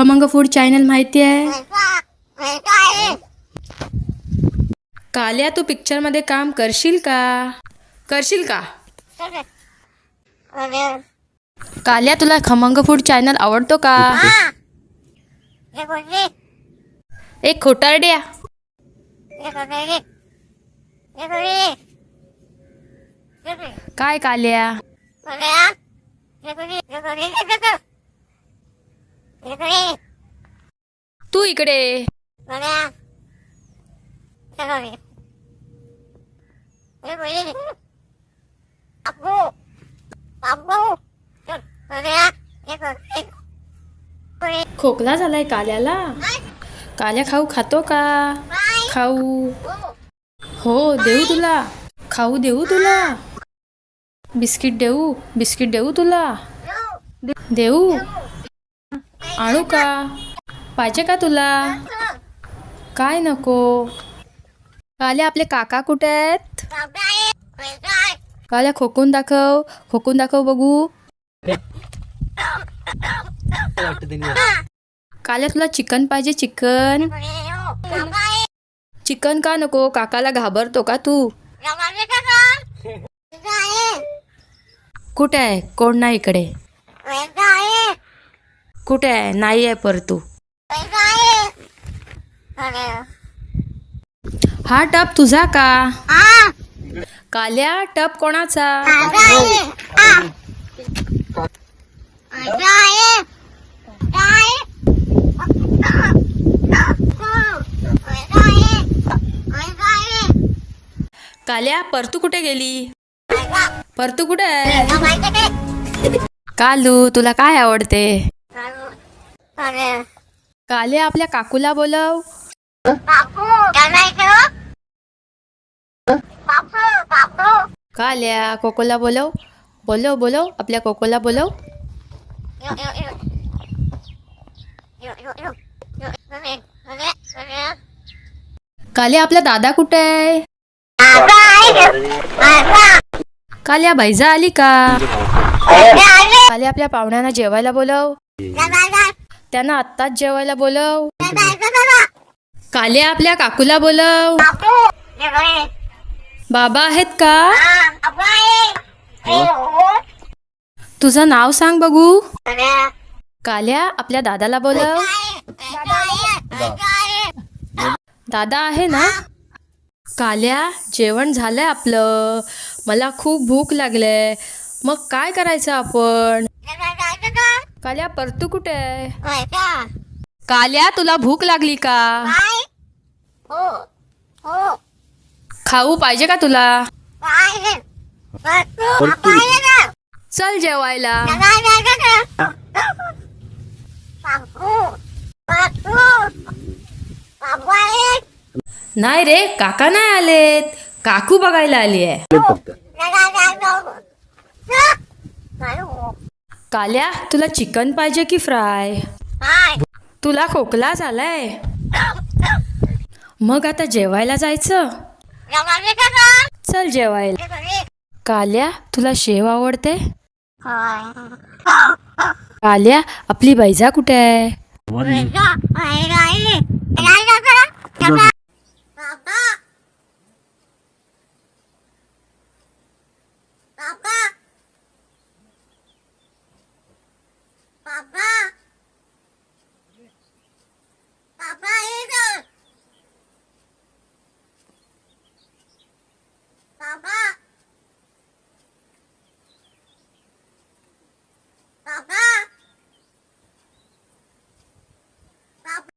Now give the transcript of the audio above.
खमंग food channel माहिती आहे? काल्या तू पिक्चरमध्ये काम करशील का? करशील का? काल्या तुला खमंग फूड चॅनल आवडतो का? एक खोटारड्या. काय काल्या? तू इकडे खोकला झालाय काल्याला. काल्या खाऊ खातो का? खाऊ. हो देऊ तुला. खाऊ देऊ तुला. बिस्किट देऊ बिस्किट देऊ तुला. देऊ. आणू का? पाहिजे का तुला? काय नको? काल्या आपले काका कुठे आहेत? काल्या खोकून दाखव. खोकून दाखव बघू. काल्या तुला चिकन पाहिजे चिकन. चिकन का नको? काकाला घाबरतो का तू? कुठे आहे? कोण नाही इकडे? कुठे आहे? नाही आहे पर तू. हा टप तुझा का? काल्या टप कोणाचा? काल्या परतू कुठे गेली? परतू कुठे आहे? कालू तुला काय आवडते? काल्या आपल्या काकूला बोलव. काल्या कोकोला बोलव. बोलव बोलव. आपल्या कोकोला बोलव. काल्या आपला दादा कुठे आहे? काल्या बैजा आली का? काल्या आपल्या पाहुण्यांना जेवायला बोलव. त्यांना आत्ताच जेवायला बोलव. काल्या आपल्या काकूला बोलव. बाबा आहेत का? तुझं नाव सांग बघू. काल्या आपल्या दादाला बोलव. दादा आहे. ना? काल्या जेवण झालंय आपलं. मला खूप भूक लागले मग काय करायचं आपण? काल्या परतू कुठे आहे? काल्या तुला भूक लागली का? खाऊ पाहिजे का तुला? चल जेवायला. नाही रे काका नाही आलेत. काकू बघायला आली आहे काल्या तुला चिकन पाहिजे की फ्राय? तुला खोकला झालाय? मग आता जेवायला जायचं? चल जेवायला. काल्या तुला शेव आवडते? काल्या आपली बैजा कुठे आहे?